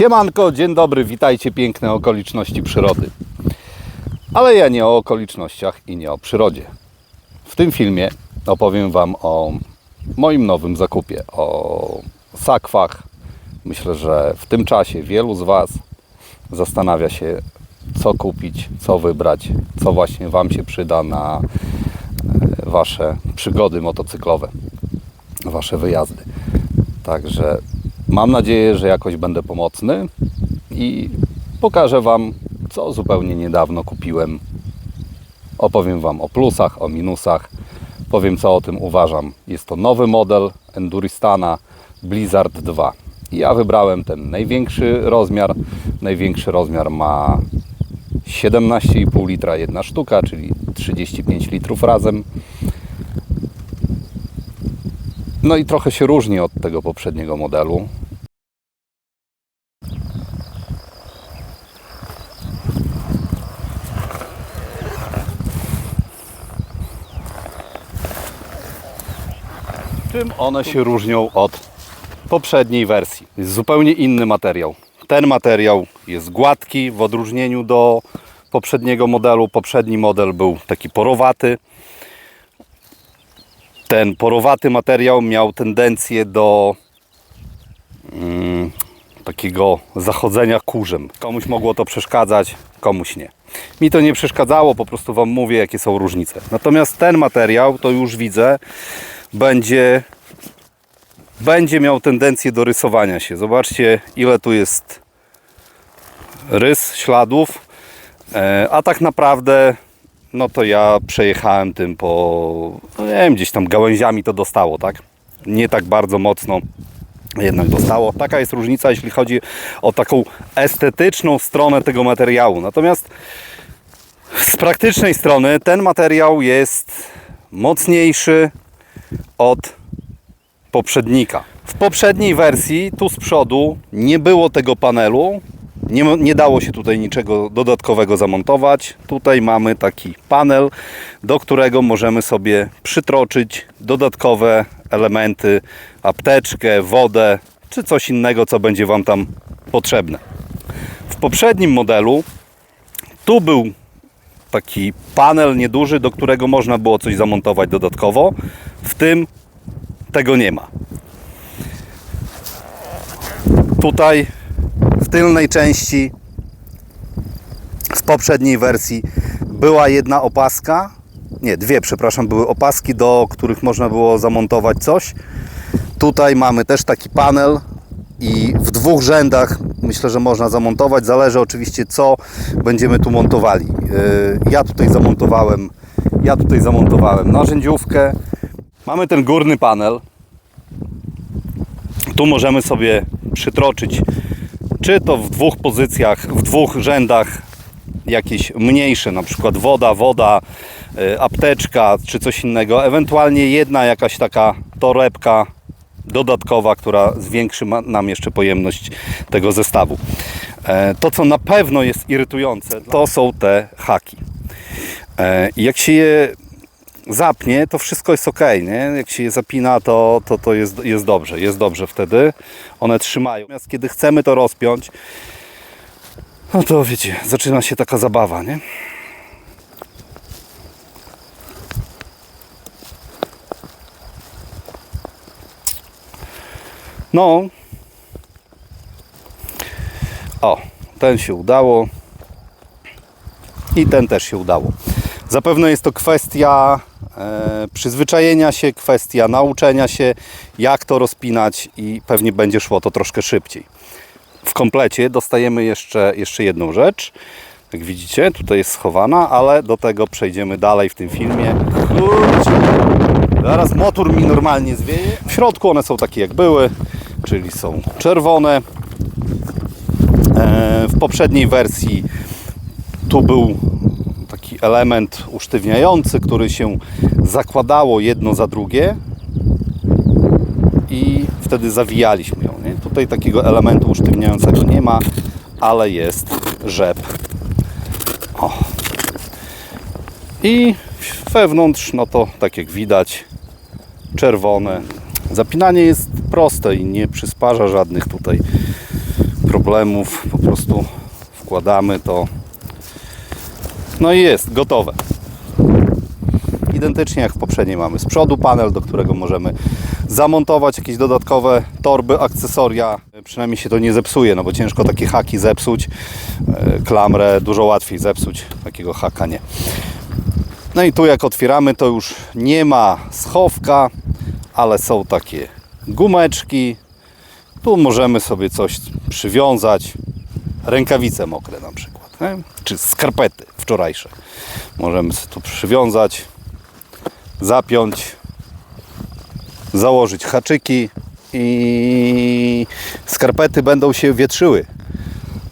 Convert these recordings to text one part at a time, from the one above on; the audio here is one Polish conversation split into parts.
Siemanko, dzień dobry, witajcie piękne okoliczności przyrody. Ale ja nie o okolicznościach i nie o przyrodzie. W tym filmie opowiem Wam o moim nowym zakupie, o sakwach. Myślę, że w tym czasie wielu z Was zastanawia się, co kupić, co wybrać, co właśnie Wam się przyda na e, Wasze przygody motocyklowe, Wasze wyjazdy. Także mam nadzieję, że jakoś będę pomocny i pokażę Wam, co zupełnie niedawno kupiłem. Opowiem Wam o plusach, o minusach. Powiem, co o tym uważam. Jest to nowy model Enduristana Blizzard 2. I Ja wybrałem ten największy rozmiar. Największy rozmiar ma 17,5 litra jedna sztuka, czyli 35 litrów razem. No i trochę się różni od tego poprzedniego modelu. Czym one się różnią od poprzedniej wersji? Jest zupełnie inny materiał. Ten materiał jest gładki w odróżnieniu do poprzedniego modelu. Poprzedni model był taki porowaty ten porowaty materiał miał tendencję do mm, takiego zachodzenia kurzem. Komuś mogło to przeszkadzać, komuś nie. Mi to nie przeszkadzało, po prostu Wam mówię, jakie są różnice. Natomiast ten materiał, to już widzę, będzie, będzie miał tendencję do rysowania się. Zobaczcie, ile tu jest rys, śladów, E, a tak naprawdę no to ja przejechałem tym po, no nie wiem, gdzieś tam gałęziami to dostało, tak? Nie tak bardzo mocno jednak dostało. Taka jest różnica, jeśli chodzi o taką estetyczną stronę tego materiału. Natomiast z praktycznej strony ten materiał jest mocniejszy od poprzednika. W poprzedniej wersji tu z przodu nie było tego panelu. Nie, nie dało się tutaj niczego dodatkowego zamontować. Tutaj mamy taki panel, do którego możemy sobie przytroczyć dodatkowe elementy, apteczkę, wodę czy coś innego, co będzie Wam tam potrzebne. W poprzednim modelu tu był taki panel nieduży, do którego można było coś zamontować dodatkowo. W tym tego nie ma. Tutaj tylnej części w poprzedniej wersji była jedna opaska, nie, dwie, przepraszam, były opaski, do których można było zamontować coś. Tutaj mamy też taki panel i w dwóch rzędach myślę, że można zamontować. Zależy oczywiście co będziemy tu montowali. Yy, Ja tutaj zamontowałem, ja tutaj zamontowałem narzędziówkę. Mamy ten górny panel. Tu możemy sobie przytroczyć czy to w dwóch pozycjach, w dwóch rzędach jakieś mniejsze, na przykład woda, woda, y, apteczka czy coś innego, ewentualnie jedna jakaś taka torebka dodatkowa, która zwiększy nam jeszcze pojemność tego zestawu. E, To, co na pewno jest irytujące, to są te haki. E, Jak się je zapnie, to wszystko jest ok, nie? Jak się je zapina, to, to, to jest, jest dobrze, jest dobrze wtedy. One trzymają. Natomiast kiedy chcemy to rozpiąć, no to wiecie, zaczyna się taka zabawa, nie? No. O, ten się udało. I ten też się udało. Zapewne jest to kwestia przyzwyczajenia się, kwestia nauczenia się, jak to rozpinać i pewnie będzie szło to troszkę szybciej. W komplecie dostajemy jeszcze, jeszcze jedną rzecz. Jak widzicie, tutaj jest schowana, ale do tego przejdziemy dalej w tym filmie. Kurczę, zaraz motor mi normalnie zwieje. W środku one są takie jak były, czyli są czerwone. E, w poprzedniej wersji tu był element usztywniający, który się zakładało jedno za drugie i wtedy zawijaliśmy ją. Nie? Tutaj takiego elementu usztywniającego nie ma, ale jest rzep. O. I wewnątrz, no to tak jak widać, czerwone. Zapinanie jest proste i nie przysparza żadnych tutaj problemów. Po prostu wkładamy to. No i jest gotowe. Identycznie jak w poprzedniej mamy z przodu panel, do którego możemy zamontować jakieś dodatkowe torby, akcesoria. Przynajmniej się to nie zepsuje, no bo ciężko takie haki zepsuć. E, Klamrę dużo łatwiej zepsuć, takiego haka nie. No i tu jak otwieramy, to już nie ma schowka, ale są takie gumeczki. Tu możemy sobie coś przywiązać. Rękawice mokre na przykład, nie? czy skarpety wczorajsze. Możemy sobie tu przywiązać, zapiąć, założyć haczyki i skarpety będą się wietrzyły.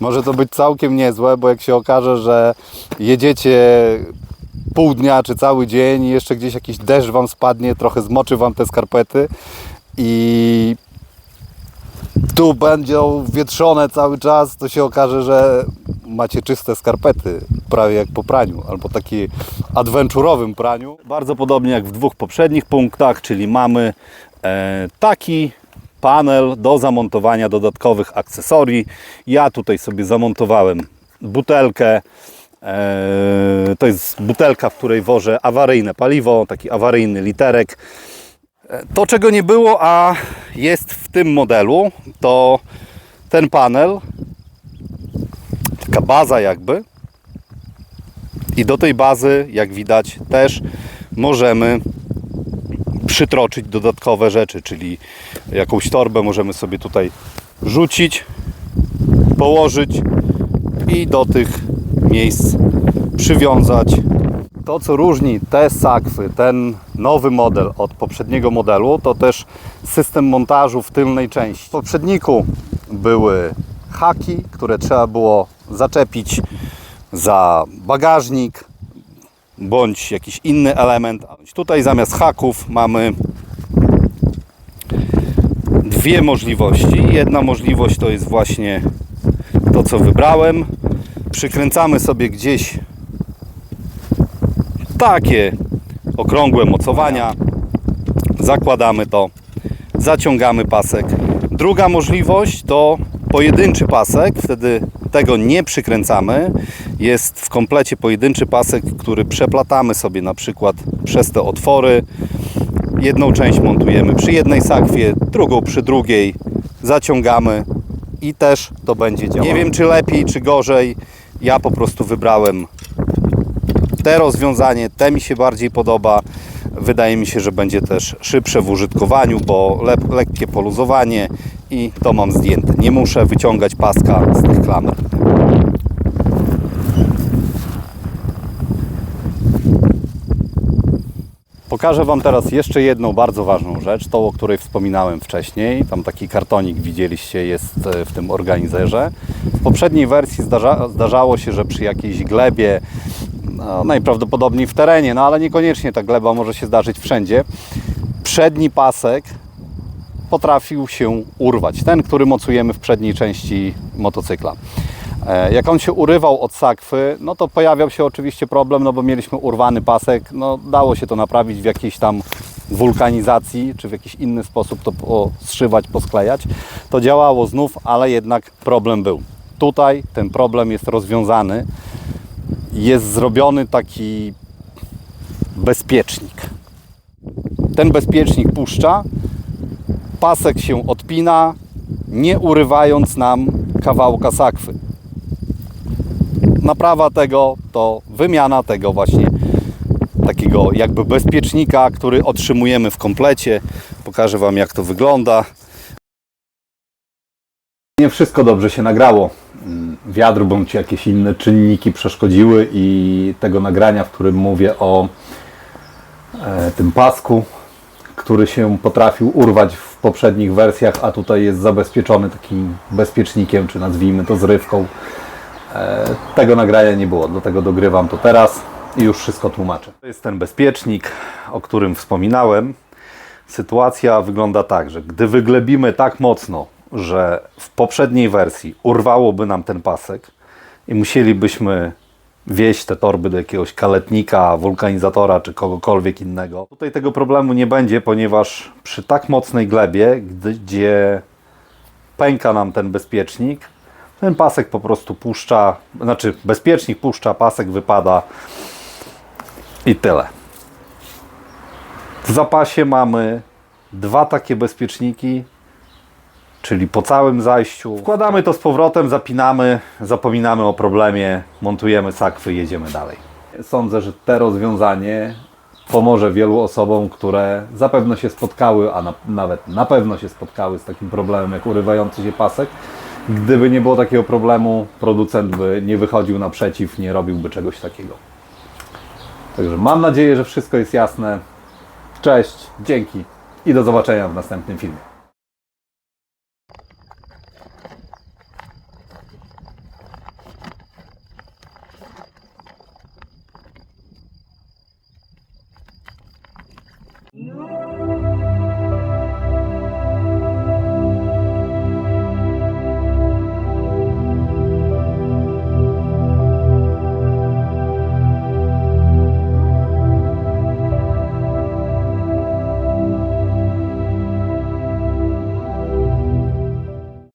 Może to być całkiem niezłe, bo jak się okaże, że jedziecie pół dnia czy cały dzień i jeszcze gdzieś jakiś deszcz Wam spadnie, trochę zmoczy Wam te skarpety i tu będą wietrzone cały czas, to się okaże, że macie czyste skarpety, prawie jak po praniu, albo taki adventurowym praniu. Bardzo podobnie jak w dwóch poprzednich punktach, czyli mamy e, taki panel do zamontowania dodatkowych akcesorii. Ja tutaj sobie zamontowałem butelkę. E, to jest butelka, w której wożę awaryjne paliwo, taki awaryjny literek. E, To, czego nie było, a jest w tym modelu, to ten panel, baza jakby. I do tej bazy, jak widać, też możemy przytroczyć dodatkowe rzeczy, czyli jakąś torbę możemy sobie tutaj rzucić, położyć i do tych miejsc przywiązać. To, co różni te sakwy, ten nowy model od poprzedniego modelu, to też system montażu w tylnej części. W poprzedniku były haki, które trzeba było zaczepić za bagażnik bądź jakiś inny element. Tutaj zamiast haków mamy dwie możliwości. Jedna możliwość to jest właśnie to, co wybrałem. Przykręcamy sobie gdzieś takie okrągłe mocowania. Zakładamy to, zaciągamy pasek. Druga możliwość to pojedynczy pasek, wtedy tego nie przykręcamy. Jest w komplecie pojedynczy pasek, który przeplatamy sobie na przykład przez te otwory. Jedną część montujemy przy jednej sakwie, drugą przy drugiej, zaciągamy i też to będzie działało. Nie wiem czy lepiej, czy gorzej. Ja po prostu wybrałem te rozwiązanie, te mi się bardziej podoba. Wydaje mi się, że będzie też szybsze w użytkowaniu, bo le lekkie poluzowanie i to mam zdjęte. Nie muszę wyciągać paska z tych klamer. Pokażę Wam teraz jeszcze jedną bardzo ważną rzecz, tą o której wspominałem wcześniej. Tam taki kartonik widzieliście jest e, w tym organizerze. W poprzedniej wersji zdarza, zdarzało się, że przy jakiejś glebie, no, najprawdopodobniej w terenie, no ale niekoniecznie ta gleba może się zdarzyć wszędzie, przedni pasek potrafił się urwać. Ten, który mocujemy w przedniej części motocykla. E, Jak on się urywał od sakwy, no to pojawiał się oczywiście problem, no bo mieliśmy urwany pasek. No dało się to naprawić w jakiejś tam wulkanizacji, czy w jakiś inny sposób to zszywać, posklejać. To działało znów, ale jednak problem był. Tutaj ten problem jest rozwiązany. Jest zrobiony taki bezpiecznik. Ten bezpiecznik puszcza, pasek się odpina, nie urywając nam kawałka sakwy. Naprawa tego to wymiana tego właśnie takiego jakby bezpiecznika, który otrzymujemy w komplecie. Pokażę Wam jak to wygląda. Nie wszystko dobrze się nagrało. Wiatr bądź jakieś inne czynniki przeszkodziły i tego nagrania, w którym mówię o e, tym pasku, który się potrafił urwać w poprzednich wersjach, a tutaj jest zabezpieczony takim bezpiecznikiem, czy nazwijmy to zrywką. E, Tego nagrania nie było, dlatego dogrywam to teraz i już wszystko tłumaczę. To jest ten bezpiecznik, o którym wspominałem. Sytuacja wygląda tak, że gdy wyglebimy tak mocno, że w poprzedniej wersji urwałoby nam ten pasek i musielibyśmy wieść te torby do jakiegoś kaletnika, wulkanizatora czy kogokolwiek innego. Tutaj tego problemu nie będzie, ponieważ przy tak mocnej glebie, gdzie pęka nam ten bezpiecznik, Ten pasek po prostu puszcza, znaczy bezpiecznik puszcza, pasek wypada i tyle. W zapasie mamy dwa takie bezpieczniki, czyli po całym zajściu. Wkładamy to z powrotem, zapinamy, zapominamy o problemie, montujemy sakwy i jedziemy dalej. Sądzę, że to rozwiązanie pomoże wielu osobom, które zapewne się spotkały, a na, nawet na pewno się spotkały z takim problemem jak urywający się pasek. Gdyby nie było takiego problemu, producent by nie wychodził naprzeciw, nie robiłby czegoś takiego. Także mam nadzieję, że wszystko jest jasne. Cześć, dzięki i do zobaczenia w następnym filmie.